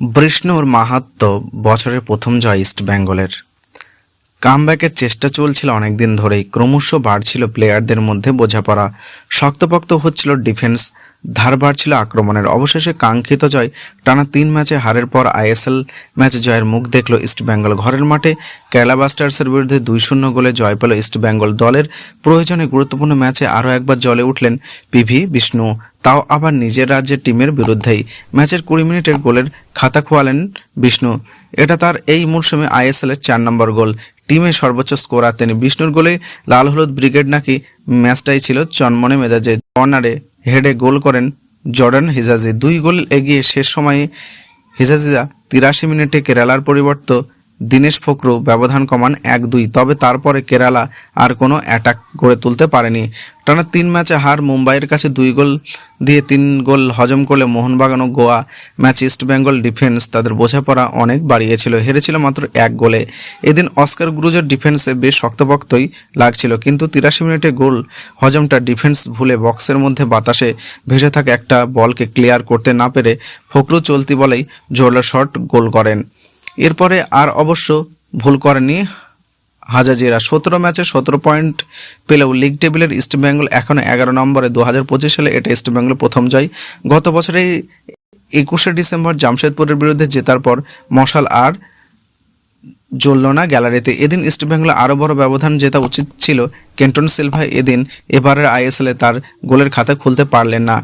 বৃষ্ণুর মাহাত্ম বছরের প্রথম জয় ইস্ট বেঙ্গলের। কামব্যাকের চেষ্টা চলছিল অনেকদিন ধরেই, ক্রমশ বাড়ছিল প্লেয়ারদের মধ্যে বোঝাপড়া। শক্তপোক্ত হচ্ছিল ডিফেন্স, ধার বাড়ছিল আক্রমণের। অবশেষে কাঙ্ক্ষিত জয়, টানা তিন ম্যাচে হারের পর আইএসএল ম্যাচ জয়ের মুখ দেখল ইস্ট বেঙ্গল। ঘরের মাঠে কেরালা বিরুদ্ধে দুই শূন্য গোলে জয় পেল ইস্ট বেঙ্গল দলের। প্রয়োজনে গুরুত্বপূর্ণ ম্যাচে আরও একবার জলে উঠলেন পিভি, বিষ্ণু তাও আবার নিজের রাজ্যের টিমের বিরুদ্ধেই। ম্যাচের কুড়ি মিনিটের গোলের খাতা খোয়ালেন বিষ্ণু। এটা তার এই মরশুমে আইএসএল এর চার নম্বর গোল। টিমে সর্বোচ্চ স্কোরার তিনি বিষ্ণুর গোলে লাল হলুদ ব্রিগেড নাকি ম্যাচটাই ছিল চনমনে মেজাজে। কর্নারে হেডে গোল করেন জর্ডান হিজাজি। দুই গোল এগিয়ে শেষ সময়ে হিজাজিরা তিরাশি মিনিটে কেরালার পরিবর্তে দিনেশ ফকরু ব্যবধান কমান এক দুই, তবে তারপরে কেরালা আর কোনো অ্যাটাক গড়ে তুলতে পারেনি। টানা তিন ম্যাচে হার মুম্বাইয়ের কাছে দুই গোল দিয়ে তিন গোল হজম করলে মোহনবাগান ও Goa match East Bengal defence তাদের বোঝাপড়া অনেক বাড়িয়েছিল, হেরেছিল মাত্র এক গোলে। এদিন অস্কার গ্রুজের ডিফেন্সে বেশ শক্তপোক্তই লাগছিল, কিন্তু তিরাশি মিনিটে গোল হজমটা ডিফেন্স ভুলে বক্সের মধ্যে বাতাসে ভেসে থাকা একটা বলকে ক্লিয়ার করতে না পেরে ফকরু চলতি বলেই জোরলা শট গোল করেন। এরপরে আর অবশ্য ভুল করেনি হাজাজিরা। সতেরো ম্যাচে সতেরো পয়েন্ট পেলেও লিগ টেবিলের ইস্টবেঙ্গল এখনও এগারো নম্বরে। দু হাজার পঁচিশ সালে এটা ইস্টবেঙ্গলের প্রথম জয়। গত বছরেই একুশে ডিসেম্বর জামশেদপুরের বিরুদ্ধে জেতার পর মশাল আর জ্বলল না গ্যালারিতে। এদিন ইস্টবেঙ্গল আরও বড় ব্যবধান জেতা উচিত ছিল কেন্টন সিলভা এদিন এবারের আইএসএলে তার গোলের খাতা খুলতে পারলেন না।